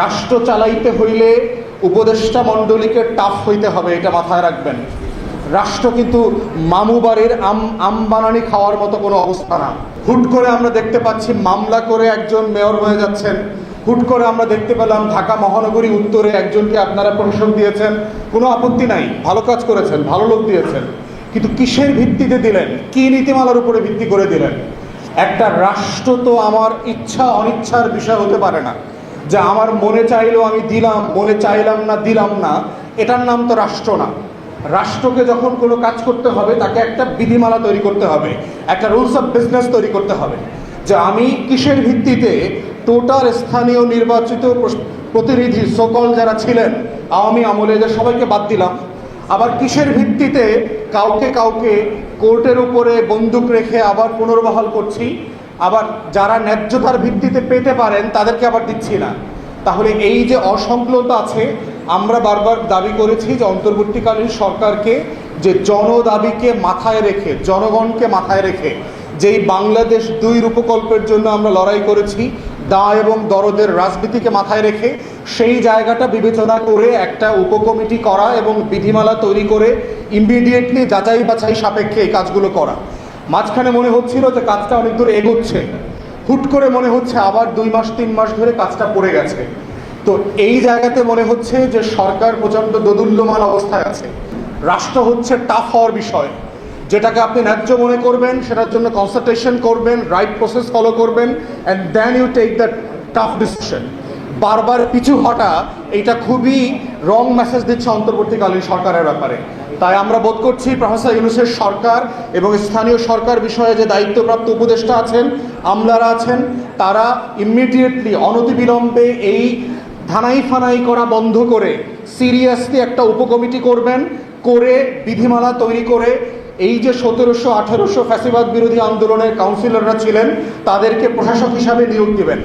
রাষ্ট্র চালাইতে হইলে উপদেষ্টা মণ্ডলীকে টাফ হইতে হবে, এটা মাথায় রাখবেন। রাষ্ট্র কিন্তু মামু বাড়ির আম আম বানানি খাওয়ার মতো কোনো অবস্থা না। হুট করে আমরা দেখতে পাচ্ছি মামলা করে একজন মেয়র হয়ে যাচ্ছেন। হুট করে আমরা দেখতে পেলাম ঢাকা মহানগরী উত্তরে একজনকে আপনারা প্রশাসন দিয়েছেন। কোনো আপত্তি নাই, ভালো কাজ করেছেন, ভালো লোক দিয়েছেন। কিন্তু কিসের ভিত্তিতে দিলেন? কি নীতিমালার উপরে ভিত্তি করে দিলেন? একটা রাষ্ট্র তো আমার ইচ্ছা অনিচ্ছার বিষয় হতে পারে না। যে আমার মনে চাইলেও আমি দিলাম, মনে চাইলাম না, দিলাম না, এটার নাম তো রাষ্ট্র না। রাষ্ট্রকে যখন কোনো কাজ করতে হবে, তাকে একটা বিধিমালা তৈরি করতে হবে, একটা রুলস অফ বিজনেস তৈরি করতে হবে। যে আমি কিসের ভিত্তিতে টোটাল স্থানীয় নির্বাচিত প্রতিনিধি সকল যারা ছিলেন, আওয়ামী আমলে এদের সবাইকে বাদ দিলাম, আবার কিসের ভিত্তিতে কাউকে কাউকে কোর্টের উপরে বন্দুক রেখে আবার পুনর্বহাল করছি আবার যারা ন্যায্যতার ভিত্তিতে পেতে পারেন, তাদেরকে আবার দিচ্ছি না। তাহলে এই যে অসংলতা আছে, আমরা বারবার দাবি করেছি যে অন্তর্বর্তীকালীন সরকারকে যে জনদাবিকে মাথায় রেখে, জনগণকে মাথায় রেখে, যেই বাংলাদেশ দুই রূপকল্পের জন্য আমরা লড়াই করেছি, দা এবং দরদের রাজনীতিকে মাথায় রেখে, সেই জায়গাটা বিবেচনা করে একটা উপকমিটি করা এবং বিধিমালা তৈরি করে ইমিডিয়েটলি যাচাই বাছাই সাপেক্ষে এই কাজগুলো করা। মাঝখানে মনে হচ্ছিল যে কাজটা অনেক দূর এগোচ্ছে। হুট করে মনে হচ্ছে আবার দুই মাস, তিন মাস ধরে কাজটা পড়ে গেছে। তো এই জায়গাতে মনে হচ্ছে যে সরকার প্রচণ্ড দোদুল্যমান অবস্থায় আছে। রাষ্ট্র হচ্ছে টাফ হওয়ার বিষয়। যেটাকে আপনি ন্যায্য মনে করবেন, সেটার জন্য কনসালটেশন করবেন রাইট প্রসেস ফলো করবেন and then you take the tough decision বারবার পিছু হটা এটা খুবই রং মেসেজ দিচ্ছে অন্তর্বর্তীকালীন সরকারের ব্যাপারে। তাই আমরা বোধ করছি প্রফেসর ইউনুসের সরকার এবং স্থানীয় সরকার বিষয়ে যে দায়িত্বপ্রাপ্ত উপদেষ্টা আছেন, আমলারা আছেন, তারা ইমিডিয়েটলি অনতিবিলম্বে এই ধানাই ফানাই করা বন্ধ করে সিরিয়াসলি একটা উপকমিটি করবেন, করে বিধিমালা তৈরি করে এই যে সতেরোশো, আঠেরোশো ফ্যাসিবাদ বিরোধী আন্দোলনের কাউন্সিলররা ছিলেন, তাদেরকে প্রশাসক হিসাবে নিয়োগ দেবেন।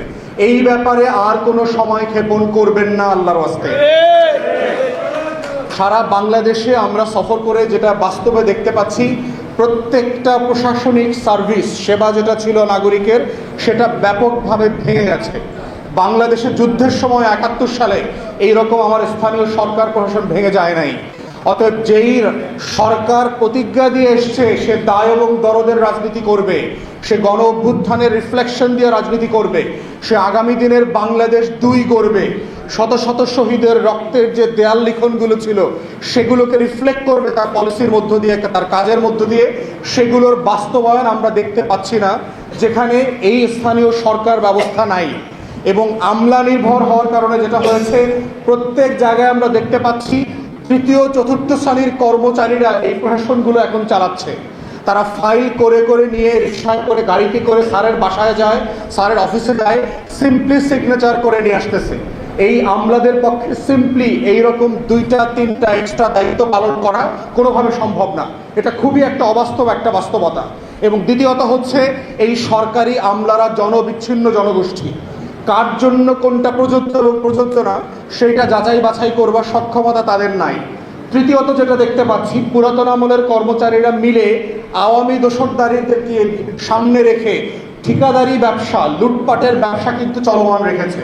এই ব্যাপারে আর কোনো সময় ক্ষেপণ করবেন না আল্লাহর ওয়াস্তে। সারা বাংলাদেশে আমরা সফর করে যেটা বাস্তবে দেখতে পাচ্ছি, প্রত্যেকটা প্রশাসনিক সার্ভিস, সেবা যেটা ছিল নাগরিকের, সেটা ব্যাপকভাবে ভেঙে গেছে। বাংলাদেশের যুদ্ধের সময় একাত্তর সালে এই রকম আমার স্থানীয় সরকার প্রশাসন ভেঙে যায় নাই। অতএব যেই সরকার প্রতিজ্ঞা দিয়ে এসছে, সে দায় এবং দরদের রাজনীতি করবে। সে গণ অভ্যুত্থানের রিফ্লেকশন দিয়ে রাজনীতি করবে। সে আগামী দিনের বাংলাদেশ দুই করবে। শত শত শহীদের রক্তের যে দেয়াল লিখনগুলো ছিল, সেগুলোকে রিফ্লেক্ট করবে তার পলিসির মধ্য দিয়ে, তার কাজের মধ্য দিয়ে। সেগুলোর বাস্তবায়ন আমরা দেখতে পাচ্ছি না, যেখানে এই স্থানীয় সরকার ব্যবস্থা নাই। এবং আমলা নির্ভর হওয়ার কারণে যেটা হয়েছে, প্রত্যেক জায়গায় আমরা দেখতে পাচ্ছি তৃতীয়, চতুর্থ শ্রেণির কর্মচারীরা এই প্রশাসনগুলো এখন চালাচ্ছে। তারা ফাইল করে করে নিয়ে রিক্সায় করে গাড়িতে করে স্যারের বাসায় যায়, স্যারের অফিসে যায় সিম্পলি সিগনেচার করে নিয়ে আসতেছে। এই আমলাদের পক্ষে সিম্পলি এইরকম দুইটা, তিনটা এক্সট্রা দায়িত্ব পালন করা কোনোভাবে সম্ভব না। এটা খুবই একটা অবাস্তব, একটা বাস্তবতা। এবং দ্বিতীয়ত হচ্ছে, এই সরকারি আমলারা জনবিচ্ছিন্ন জনগোষ্ঠী। কার জন্য কোনটা প্রযোজ্য এবং প্রযোজ্য না, সেইটা যাচাই বাছাই করবার সক্ষমতা তাদের নাই। তৃতীয়ত যেটা দেখতে পাচ্ছি, পুরাতন আমলের কর্মচারীরা মিলে আওয়ামী দোসরদারিদেরকে সামনে রেখে ঠিকাদারি ব্যবসা, লুটপাটের ব্যবসা কিন্তু চলমান রেখেছে?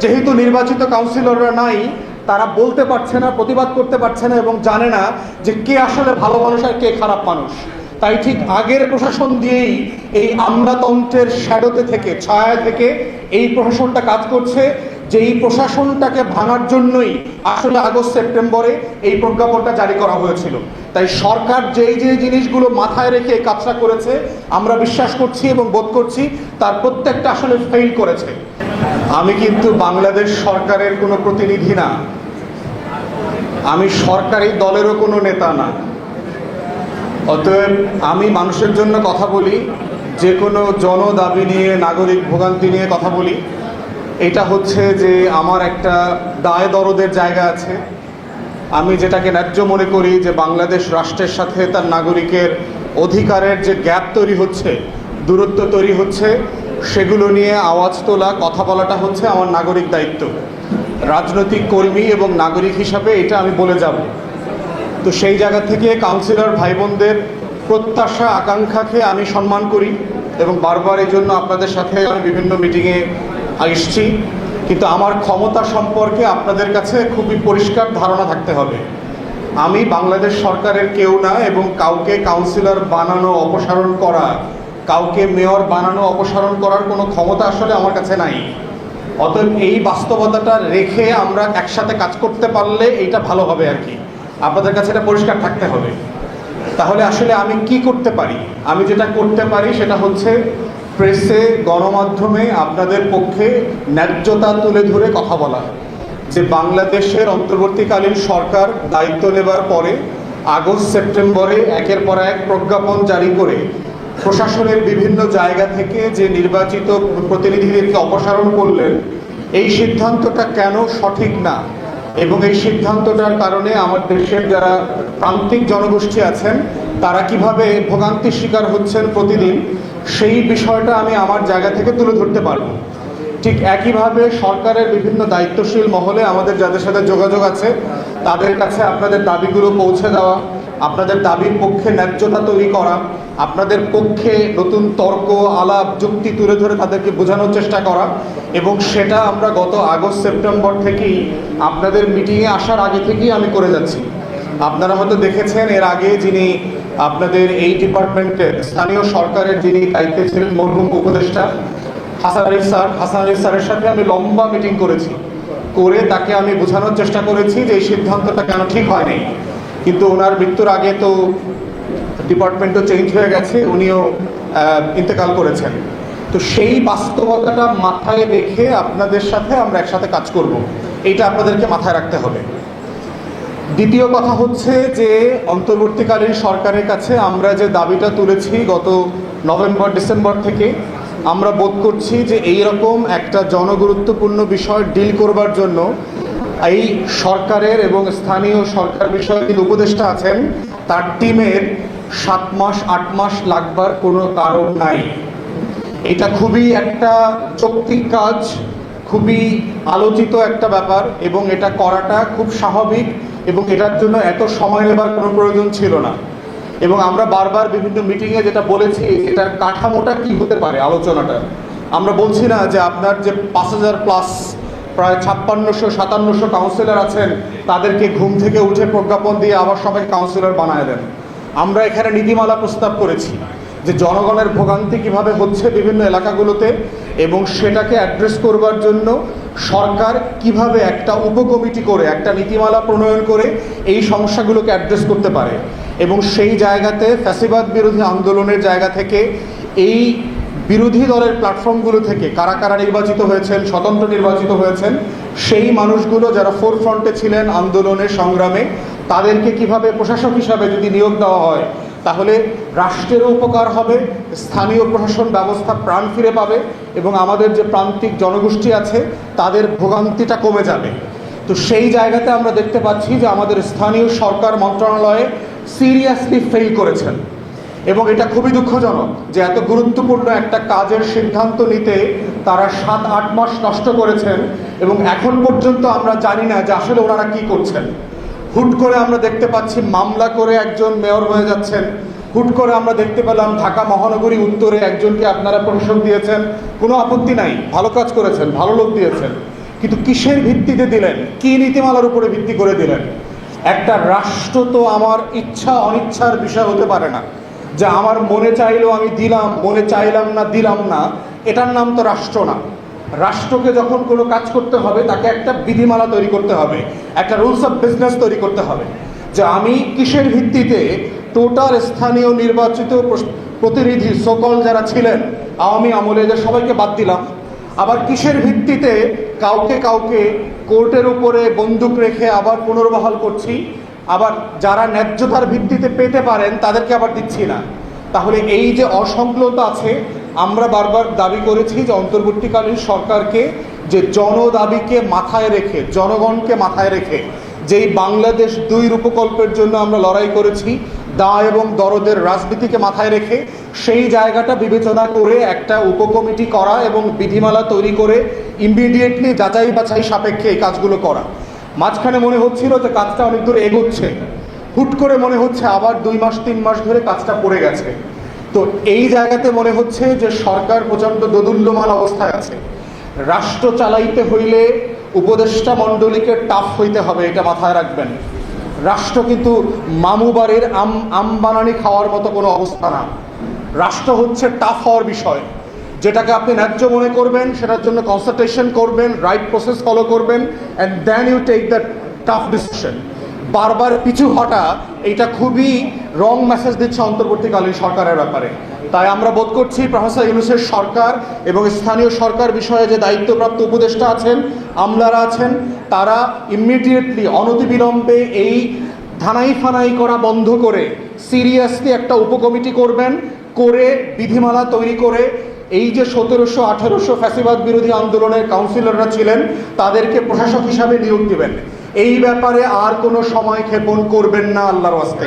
যেহেতু নির্বাচিত কাউন্সিলররা নাই, তারা বলতে পারছে না, প্রতিবাদ করতে পারছে না এবং জানে না যে কে আসলে ভালো মানুষ আর কে খারাপ মানুষ। তাই ঠিক আগের প্রশাসন দিয়েই এই আমলাতন্ত্রের শ্যাডোতে থেকে ছায়া থেকে এই প্রশাসনটা কাজ করছে। যে এই প্রশাসনটাকে ভাঙার জন্যই আসলে আগস্ট, সেপ্টেম্বরে এই প্রজ্ঞাপনটা জারি করা হয়েছিল। তাই সরকার যেই যে জিনিসগুলো মাথায় রেখে এই কাজটা করেছে, আমরা বিশ্বাস করছি এবং বোধ করছি তার প্রত্যেকটা আসলে ফেল করেছে। আমি কিন্তু বাংলাদেশ সরকারের কোনো প্রতিনিধি না। আমি সরকারি দলেরও কোনো নেতা না। অতএব আমি মানুষের জন্য কথা বলি, যে কোনো জনদাবি নিয়ে, নাগরিক ভোগান্তি নিয়ে কথা বলি। এটা হচ্ছে যে আমার একটা দায় দরদের জায়গা আছে। আমি যেটাকে ন্যায্য মনে করি যে বাংলাদেশ রাষ্ট্রের সাথে তার নাগরিকের অধিকারের যে গ্যাপ তৈরি হচ্ছে, দূরত্ব তৈরি হচ্ছে, সেগুলো নিয়ে আওয়াজ তোলা, কথা বলাটা হচ্ছে আমার নাগরিক দায়িত্ব। রাজনৈতিক কর্মী এবং নাগরিক হিসাবে এটা আমি বলে যাব। তো সেই জায়গা থেকে কাউন্সিলর ভাই বোনদের প্রত্যাশা, আকাঙ্ক্ষাকে আমি সম্মান করি এবং বারবার এই জন্য আপনাদের সাথে আমি বিভিন্ন মিটিংয়ে এসছি, কিন্তু আমার ক্ষমতা সম্পর্কে আপনাদের কাছে খুবই পরিষ্কার ধারণা থাকতে হবে। আমি বাংলাদেশ সরকারের কেউ না এবং কাউকে কাউন্সিলর বানানো, অপসারণ করা, কাউকে মেয়র বানানো, অপসারণ করার কোনো ক্ষমতা আসলে আমার কাছে নাই। অতএব এই বাস্তবতাটা রেখে আমরা একসাথে কাজ করতে পারলে এইটা ভালো হবে আর কি। আপনাদের কাছে এটা পরিষ্কার থাকতে হবে। তাহলে আসলে আমি কি করতে পারি? আমি যেটা করতে পারি সেটা হচ্ছে প্রেসে গণমাধ্যমে আপনাদের পক্ষে ন্যায্যতা তুলে ধরে কথা বলা যে বাংলাদেশের অন্তর্বর্তীকালীন সরকার দায়িত্ব নেবার পরে আগস্ট সেপ্টেম্বরে একের পর এক প্রজ্ঞাপন জারি করে প্রশাসনের বিভিন্ন জায়গা থেকে যে নির্বাচিত প্রতিনিধিদেরকে অপসারণ করলেন, এই সিদ্ধান্তটা কেন সঠিক না? এবং এই সিদ্ধান্তটার কারণে আমার দেশের যারা প্রান্তিক জনগোষ্ঠী আছেন, তারা কীভাবে ভোগান্তির শিকার হচ্ছেন প্রতিদিন? সেই বিষয়টা আমি আমার জায়গা থেকে তুলে ধরতে পারব। ঠিক একইভাবে সরকারের বিভিন্ন দায়িত্বশীল মহলে আমাদের যাদের সাথে যোগাযোগ আছে, তাদের কাছে আপনাদের দাবিগুলো পৌঁছে দেওয়া, আপনাদের দাবির পক্ষে ন্যায্যতা তৈরি করা, আপনাদের পক্ষে নতুন তর্ক, আলাপ, যুক্তি তুলে ধরে তাদেরকে বোঝানোর চেষ্টা করা এবং সেটা আমরা গত আগস্ট, সেপ্টেম্বর থেকেই আপনাদের মিটিংয়ে আসার আগে থেকেই আমি করে যাচ্ছি। আপনারা হয়তো দেখেছেন, এর আগে যিনি আপনাদের এই ডিপার্টমেন্টের স্থানীয় সরকারের যিনি দায়িত্বে ছিলেন মরহুম উপদেষ্টা, হাসান আলী স্যার, হাসান আলী স্যারের সাথে আমি লম্বা মিটিং করেছি। করে তাকে আমি বোঝানোর চেষ্টা করেছি যে এই সিদ্ধান্তটা কেন ঠিক হয়নি। কিন্তু ওনার মৃত্যুর আগে তো ডিপার্টমেন্টও চেঞ্জ হয়ে গেছে, উনিও ইন্তেকাল করেছেন। তো সেই বাস্তবতাটা মাথায় রেখে আপনাদের সাথে আমরা একসাথে কাজ করব। এটা আপনাদেরকে মাথায় রাখতে হবে। দ্বিতীয় কথা হচ্ছে যে, অন্তর্বর্তীকালীন সরকারের কাছে আমরা যে দাবিটা তুলেছি গত নভেম্বর, ডিসেম্বর থেকে, আমরা বোধ করছি যে এই রকম একটা জনগুরুত্বপূর্ণ বিষয় ডিল করবার জন্য এই সরকারের এবং স্থানীয় সরকার বিষয়ে যিনি উপদেষ্টা আছেন, তার টিমের সাত মাস, আট মাস লাগবার কোনো কারণ নাই। এটা খুবই একটা যৌক্তিক কাজ, খুবই আলোচিত একটা ব্যাপার এবং এটা করাটা খুব স্বাভাবিক। এবং এটার জন্য এত সময় নেবার কোনো প্রয়োজন ছিল না। এবং আমরা বারবার বিভিন্ন মিটিংয়ে যেটা বলেছি, এটার কাঠামোটা কি হতে পারে আলোচনাটা। আমরা বলছি না যে আপনার যে পাঁচ হাজার প্লাস প্রায় ছাপ্পান্নশো, সাতান্নশো কাউন্সিলর আছেন, তাদেরকে ঘুম থেকে উঠে প্রজ্ঞাপন দিয়ে আবার সবাই কাউন্সিলর বানায় দেন। আমরা এখানে নীতিমালা প্রস্তাব করেছি যে জনগণের ভোগান্তি কীভাবে হচ্ছে বিভিন্ন এলাকাগুলোতে এবং সেটাকে অ্যাড্রেস করবার জন্য সরকার কীভাবে একটা উপকমিটি করে, একটা নীতিমালা প্রণয়ন করে এই সমস্যাগুলোকে অ্যাড্রেস করতে পারে। এবং সেই জায়গাতে ফ্যাসিবাদ বিরোধী আন্দোলনের জায়গা থেকে এই বিরোধী দলের প্ল্যাটফর্মগুলো থেকে কারা কারা নির্বাচিত হয়েছেন, স্বতন্ত্র নির্বাচিত হয়েছেন, সেই মানুষগুলো যারা ফোর ফ্রন্টে ছিলেন আন্দোলনের সংগ্রামে, তাদেরকে কীভাবে প্রশাসক হিসাবে যদি নিয়োগ দেওয়া হয় তাহলে রাষ্ট্রেরও উপকার হবে, স্থানীয় প্রশাসন ব্যবস্থা প্রাণ ফিরে পাবে এবং আমাদের যে প্রান্তিক জনগোষ্ঠী আছে, তাদের ভোগান্তিটা কমে যাবে। তো সেই জায়গাতে আমরা দেখতে পাচ্ছি যে আমাদের স্থানীয় সরকার মন্ত্রণালয়ে সিরিয়াসলি ফেল করেছেন। এবং এটা খুবই দুঃখজনক যে এত গুরুত্বপূর্ণ একটা কাজের সিদ্ধান্ত নিতে তারা সাত আট মাস নষ্ট করেছেন এবং এখন পর্যন্ত আমরা জানি না যে আসলে ওনারা কি করছেন। হুট করে আমরা দেখতে পাচ্ছি মামলা করে একজন মেয়র হয়ে যাচ্ছেন। হুট করে আমরা দেখতে পেলাম ঢাকা মহানগরী উত্তরে একজনকে আপনারা প্রশংসক দিয়েছেন। কোনো আপত্তি নাই, ভালো কাজ করেছেন, ভালো লোক দিয়েছেন। কিন্তু কিসের ভিত্তিতে দিলেন? কি নীতিমালার উপরে ভিত্তি করে দিলেন? একটা রাষ্ট্র তো আমার ইচ্ছা, অনিচ্ছার বিষয় হতে পারে না। যে আমার মনে চাইলেও আমি দিলাম, মনে চাইলাম না, দিলাম না। এটার নাম তো রাষ্ট্র না। রাষ্ট্রকে যখন কোনো কাজ করতে হবে, তাকে একটা বিধিমালা তৈরি করতে হবে, একটা রুলস অফ বিজনেস তৈরি করতে হবে যে আমি কিসের ভিত্তিতে টোটাল স্থানীয় নির্বাচিত প্রতিনিধি সকল যারা ছিলেন, আওয়ামী আমলে এদের সবাইকে বাদ দিলাম। আবার কিসের ভিত্তিতে কাউকে কাউকে কোর্টের উপরে বন্দুক রেখে আবার পুনর্বহাল করছি, আবার যারা ন্যায্যতার ভিত্তিতে পেতে পারেন, তাদেরকে আবার দিচ্ছি না। তাহলে এই যে অসংলতা আছে আমরা বারবার দাবি করেছি যে অন্তর্বর্তীকালীন সরকারকে যে জনদাবিকে মাথায় রেখে, জনগণকে মাথায় রেখে যেই বাংলাদেশ দুই রূপকল্পের জন্য আমরা লড়াই করেছি, দা এবং দরদের রাজনীতিকে মাথায় রেখে, সেই জায়গাটা বিবেচনা করে একটা উপকমিটি করা এবং বিধিমালা তৈরি করে ইমিডিয়েটলি যাচাই বাছাই সাপেক্ষে এই কাজগুলো করা। মাঝখানে মনে হচ্ছিল যে কাজটা অনেক দূর এগোচ্ছে। হুট করে মনে হচ্ছে আবার দুই মাস, তিন মাস ধরে কাজটা পড়ে গেছে। তো এই জায়গাতে মনে হচ্ছে যে সরকার প্রচণ্ড দোদুল্যমান অবস্থায় আছে। রাষ্ট্র চালাইতে হইলে উপদেষ্টা মণ্ডলীকে টাফ হইতে হবে, এটা মাথায় রাখবেন। রাষ্ট্র কিন্তু মামু বাড়ির আম আম বানানি খাওয়ার মতো কোনো অবস্থা না। রাষ্ট্র হচ্ছে টাফ হওয়ার বিষয়। যেটাকে আপনি ন্যায্য মনে করবেন, সেটার জন্য কনসালটেশন করবেন রাইট প্রসেস ফলো করবেন and then you take the tough decision বারবার পিছু হটা, এটা খুবই রং মেসেজ দিচ্ছে অন্তর্বর্তীকালীন সরকারের ব্যাপারে। তাই আমরা বোধ করছি প্রফেসর ইউনুসের সরকার এবং স্থানীয় সরকার বিষয়ে যে দায়িত্বপ্রাপ্ত উপদেষ্টা আছেন, আমলারা আছেন, তারা ইমিডিয়েটলি অনতিবিলম্বে এই ধানাই ফানাই করা বন্ধ করে সিরিয়াসলি একটা উপকমিটি করবেন, করে বিধিমালা তৈরি করে এই যে সতেরোশো, আঠেরোশো ফ্যাসিবাদ বিরোধী আন্দোলনের কাউন্সিলররা ছিলেন, তাদেরকে প্রশাসক হিসাবে নিয়োগ দিবেন। এই ব্যাপারে আর কোনো সময় ক্ষেপণ করবেন না আল্লাহর ওয়াস্তে।